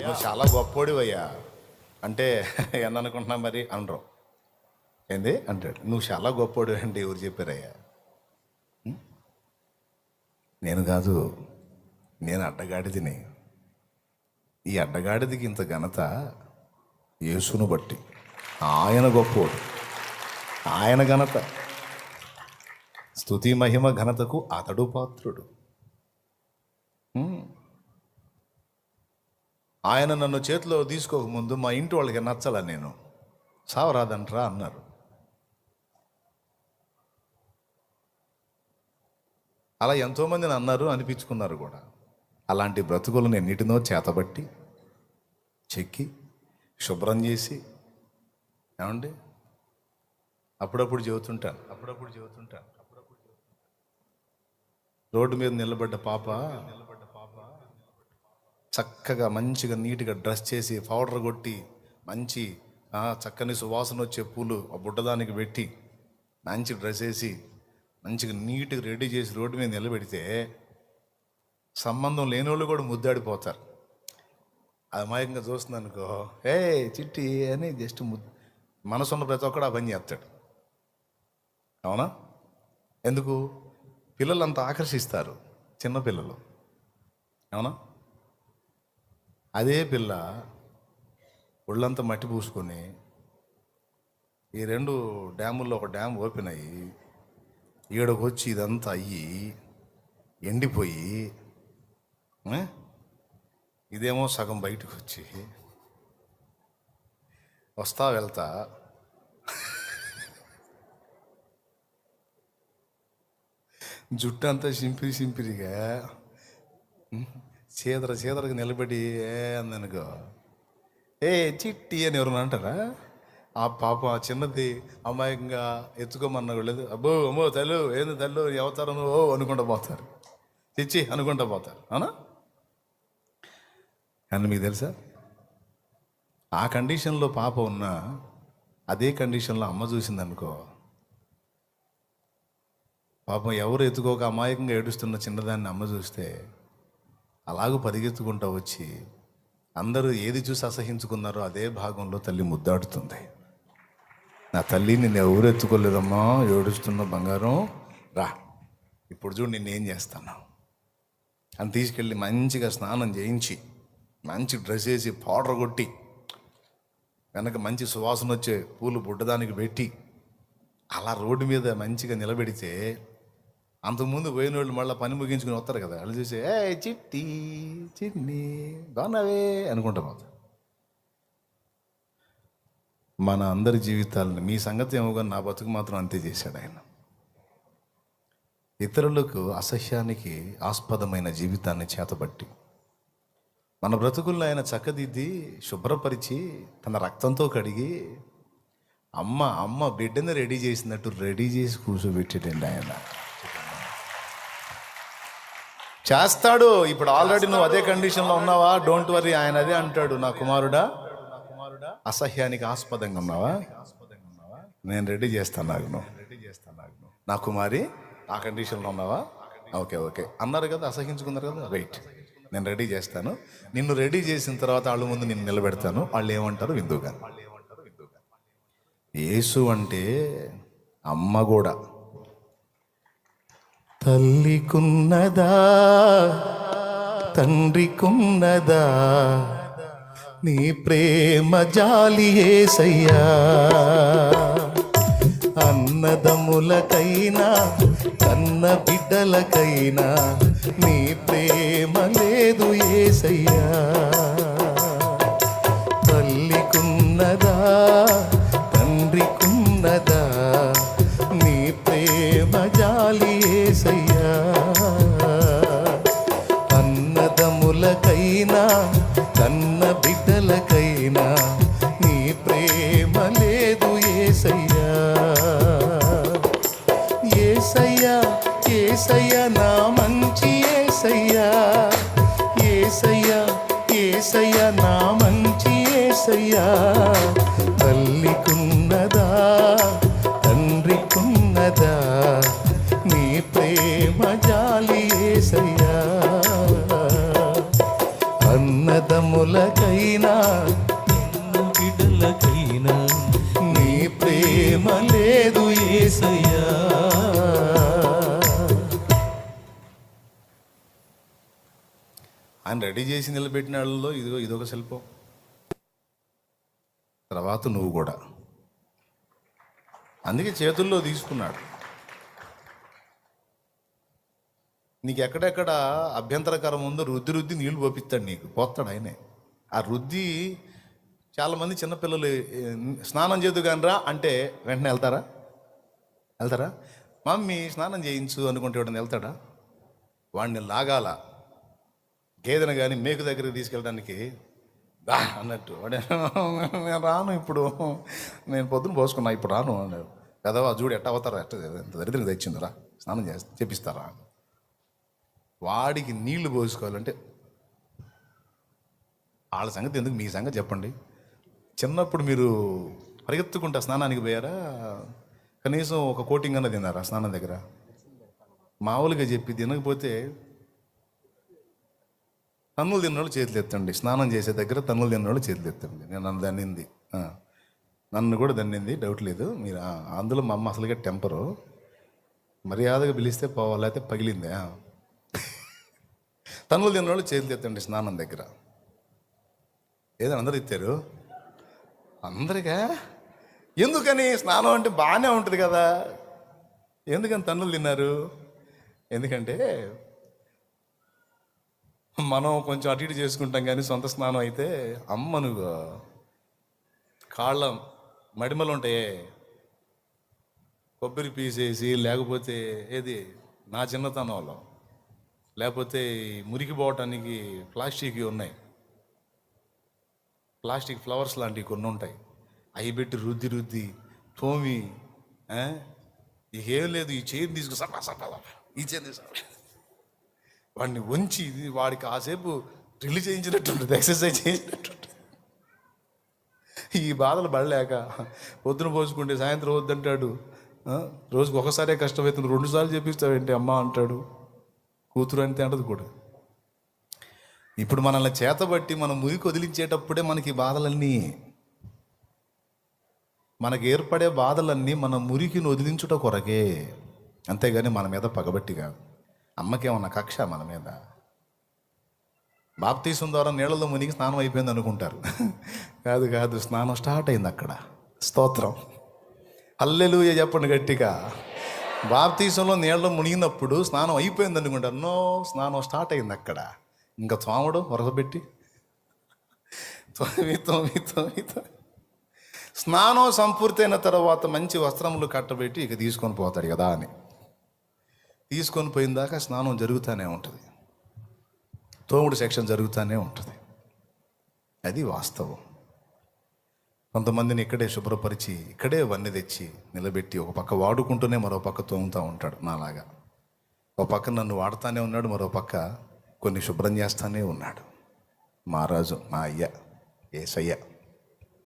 నువ్వు చాలా గొప్పోడివయ్యా. అంటే ఏందనుకుంటున్నా మరి? అనరు. ఏంది? అంటాడు. నువ్వు చాలా గొప్పోడు అంటే ఎవరు చెప్పారయ్యా? నేను కాదు నేను అడ్డగాడిదిని. ఈ అడ్డగాడిదికి ఇంత ఘనత యేసును బట్టి. ఆయన గొప్పోడు. ఆయన ఘనత. స్తుతి మహిమ ఘనతకు అతడు పాత్రుడు. ఆయన నన్ను చేతిలో తీసుకోకముందు మా ఇంటి వాళ్ళకి నచ్చల నేను. సావరాదంట్రా అన్నారు. అలా ఎంతోమందిని అన్నారు అనిపించుకున్నారు కూడా. అలాంటి బ్రతుకులను ఎన్నిటినో చేతబట్టి చెక్కి శుభ్రం చేసి ఏమండి? అప్పుడప్పుడు చెబుతుంటాను. అప్పుడప్పుడు చెబుతుంటాను. అప్పుడప్పుడు రోడ్డు మీద నిలబడ్డ పాప నిలబడ్డ పాప చక్కగా మంచిగా నీట్గా డ్రెస్ చేసి పౌడర్ కొట్టి మంచి చక్కని సువాసన వచ్చే పూలు ఆ బుడ్డదానికి పెట్టి మంచి డ్రెస్ వేసి మంచిగా నీట్గా రెడీ చేసి రోడ్డు మీద నిలబెడితే సంబంధం లేని వాళ్ళు కూడా ముద్దాడిపోతారు. అది అమాయకంగా చూస్తుంది అనుకో ఏ చిట్టి అని జస్ట్ ముద్దు మనసున్న ప్రతి ఒక్కడు ఆ పని చేస్తాడు. అవునా? ఎందుకు? పిల్లలు అంత ఆకర్షిస్తారు చిన్నపిల్లలు అవునా? అదే పిల్ల ఒళ్ళంతా మట్టి పూసుకొని ఈ రెండు డ్యాముల్లో ఒక డ్యామ్ ఓపెన్ అయ్యి ఈడకు వచ్చి ఇదంతా అయ్యి ఎండిపోయి ఇదేమో సగం బయటకు వచ్చి వస్తా వెళ్తా. జుట్టు అంతా సింపిరి సింపిరిగా చీదర చీదరకు నిలబడి ఏ అందనుకో ఏ చిట్టి అని ఎవరైనా అంటారా? ఆ పాప ఆ చిన్నది అమాయకంగా ఎత్తుకోమన్నా లేదు. అబ్బో అమ్మో తల్లు ఏంది తల్లు ఎవతారు ఓ అనుకుంటా పోతారు. తెచ్చి అనుకుంటా పోతారు. అవునా? కానీ మీకు తెలుసా? ఆ కండిషన్లో పాప ఉన్నా అదే కండిషన్లో అమ్మ చూసిందనుకో పాపం ఎవరు ఎత్తుకోక అమాయకంగా ఏడుస్తున్న చిన్నదాన్ని అమ్మ చూస్తే అలాగూ పరిగెత్తుకుంటూ వచ్చి అందరూ ఏది చూసి అసహించుకున్నారో అదే భాగంలో తల్లి ముద్దాడుతుంది. నా తల్లి నిన్ను ఎవరు ఎత్తుకోలేదమ్మా? ఏడుస్తున్న బంగారం? రా ఇప్పుడు చూడు నిన్ను ఏం చేస్తాను. అని తీసుకెళ్ళి మంచిగా స్నానం చేయించి మంచి డ్రెస్ వేసి పౌడర్ కొట్టి వెనక మంచి సువాసన వచ్చే పూలు బుడ్డదానికి పెట్టి అలా రోడ్డు మీద మంచిగా నిలబెడితే అంతకుముందు పోయిన వాళ్ళు మళ్ళీ పని ముగించుకుని వస్తారు కదా వాళ్ళు చూసి ఏ చిట్టి చిన్ని బాగున్నావే? అనుకుంటాం మన అందరి జీవితాలను మీ సంగతి ఏమో కానీ నా బతుకు మాత్రం అంతే చేశాడు ఆయన. ఇతరులకు అసహ్యానికి ఆస్పదమైన జీవితాన్ని చేతబట్టి మన బ్రతుకుల్లో ఆయన చక్కదిద్ది శుభ్రపరిచి తన రక్తంతో కడిగి అమ్మ అమ్మ బిడ్డని రెడీ చేసినట్టు రెడీ చేసి కూర్చోబెట్టాడండి ఆయన. చేస్తాడు. ఇప్పుడు ఆల్రెడీ నువ్వు అదే కండిషన్లో ఉన్నావా? డోంట్ వరీ ఆయన అదే అంటాడు. నా కుమారుడా అసహ్యానికి ఆస్పదంగా ఉన్నావా? నేను రెడీ చేస్తాను నాకు రెడీ చేస్తాను నా కుమారి ఆ కండిషన్లో ఉన్నావా? Okay okay. అన్నారు కదా అసహించుకున్నారు కదా? రైట్ నేను రెడీ చేస్తాను. నిన్ను రెడీ చేసిన తర్వాత వాళ్ళ ముందు నిన్ను నిలబెడతాను. వాళ్ళు ఏమంటారు? విందుగా యేసు అంటే అమ్మ కూడా తల్లికున్నదా తండ్రికున్నదా నీ ప్రేమ జాలి ఏసయ్యా. అన్నదములకైనా కన్న బిడ్డలకైనా నీ ప్రేమ లేదు ఏసయ్యా. ప్రేమ లేదు ఏసయ్యా. ఆయన రెడీ చేసి నిలబెట్టిన వాళ్ళలో ఇదిగో ఇదొక శిల్పం. తర్వాత నువ్వు కూడా. అందుకే చేతుల్లో తీసుకున్నాడు. నీకు ఎక్కడెక్కడ అభ్యంతరకరం ఉందో రుద్ది రుద్ది నీళ్ళు పోపిస్తాడు నీకు. పోతాడు ఆయనే. ఆ రుద్ది చాలామంది చిన్నపిల్లలు స్నానం చేద్దు రా అంటే వెంటనే వెళ్తారా? వెళ్తారా? మమ్మీ స్నానం చేయించు అనుకుంటే వాడిని వెళ్తాడా? వాడిని లాగాల. గేదెను కానీ మేకు దగ్గరికి తీసుకెళ్ళడానికి దా అన్నట్టు. వాడే నేను రాను ఇప్పుడు. నేను పొద్దున పోసుకున్నా ఇప్పుడు రాను అన్నాడు. కదవా చూడు ఎట్ట అవుతారా? ఎట్ట ఎంత దరిద్రం తెచ్చిందిరా? స్నానం చేస్తా చేపిస్తారా? వాడికి నీళ్ళు పోసుకోవాలంటే వాళ్ళ సంగతి ఎందుకు? మీ సంగతి చెప్పండి. చిన్నప్పుడు మీరు పరిగెత్తుకుంటా స్నానానికి పోయారా? కనీసం ఒక కోటింగ్ అన్న తిన్నారా స్నానం దగ్గర? మామూలుగా చెప్పి తినకపోతే తన్నులు తిన్నోళ్ళు చేతులు ఎత్తండి. స్నానం చేసే దగ్గర తన్నులు తిన్నోళ్ళు చేతులు ఎత్తండి. నేను నన్ను దన్నింది. నన్ను కూడా దన్నింది. డౌట్ లేదు. మీరు అందులో మా అమ్మ అసలుగా టెంపరు. మర్యాదగా పిలిస్తే పోవాలి అయితే పగిలిందే తన్నులు తిన్నోళ్ళు చేతులు ఎత్తండి స్నానం దగ్గర. ఏదో అందరు ఎత్తారు? అందరికా? ఎందుకని? స్నానం అంటే బాగానే ఉంటుంది కదా. ఎందుకని తన్నులు తిన్నారు? ఎందుకంటే మనం కొంచెం అటు ఇటు చేసుకుంటాం కానీ సొంత స్నానం అయితే అమ్మ నువ్వు కాళ్ళ మడిమలు ఉంటాయే. కొబ్బరి పీసేసి లేకపోతే ఏది? నా చిన్నతనంలో. లేకపోతే మురికి పోవటానికి ప్లాస్టిక్ ఉన్నాయి. ప్లాస్టిక్ ఫ్లవర్స్ లాంటివి కొన్ని ఉంటాయి. అవి పెట్టి రుద్ది రుద్ది తోమి ఏం లేదు ఈ చైన్ తీసుకు సపా సపా ఈ చేతి తీసుకు వాడిని ఉంచి ఇది వాడికి కాసేపు డ్రిల్ చేయించినట్టుంటుంది ఎక్సర్సైజ్ చేయించినట్టుంటుంది. ఈ బాధలు పడలేక పొద్దున పోసుకుంటే సాయంత్రం వద్దంటాడు రోజుకు ఒకసారే కష్టమవుతుంది రెండుసార్లు చెప్పిస్తావేంటి అమ్మ అంటాడు. కూతురు అంతే అంటది కూడా. ఇప్పుడు మనల్ని చేతబట్టి మనం మురికి వదిలించేటప్పుడే మనకి బాధలన్నీ మనకు ఏర్పడే బాధలన్నీ మన మురికిని వదిలించుట కొరకే. అంతేగాని మన మీద పగబట్టి కాదు. అమ్మకేమన్నా కక్ష మన మీద? బాప్తీసం ద్వారా నీళ్ళలో మునిగి స్నానం అయిపోయింది అనుకుంటారు. కాదు కాదు స్నానం స్టార్ట్ అయింది అక్కడ. స్తోత్రం. హల్లెలూయ చెప్పండి గట్టిగా. బాప్తీసంలో నీళ్ళలో మునిగినప్పుడు స్నానం అయిపోయింది అనుకుంటారు. నో స్నానం స్టార్ట్ అయింది అక్కడ. ఇంకా తోమడు వరసపెట్టి తోమి తోమి తోమి తోమి. స్నానం సంపూర్తయిన తర్వాత మంచి వస్త్రములు కట్టబెట్టి ఇక తీసుకొని పోతాడు కదా అని. తీసుకొని పోయిన దాకా స్నానం జరుగుతూనే ఉంటుంది. తోముడు సెక్షన్ జరుగుతూనే ఉంటుంది. అది వాస్తవం. కొంతమందిని ఇక్కడే శుభ్రపరిచి ఇక్కడే వన్నె తెచ్చి నిలబెట్టి ఒక పక్క వాడుకుంటూనే మరో పక్క తోముతూ ఉంటాడు నాలాగా. ఒక పక్క నన్ను వాడుతానే ఉన్నాడు మరో పక్క కొన్ని శుభ్రం చేస్తానే ఉన్నాడు. మహారాజు మా అయ్య ఏసయ్య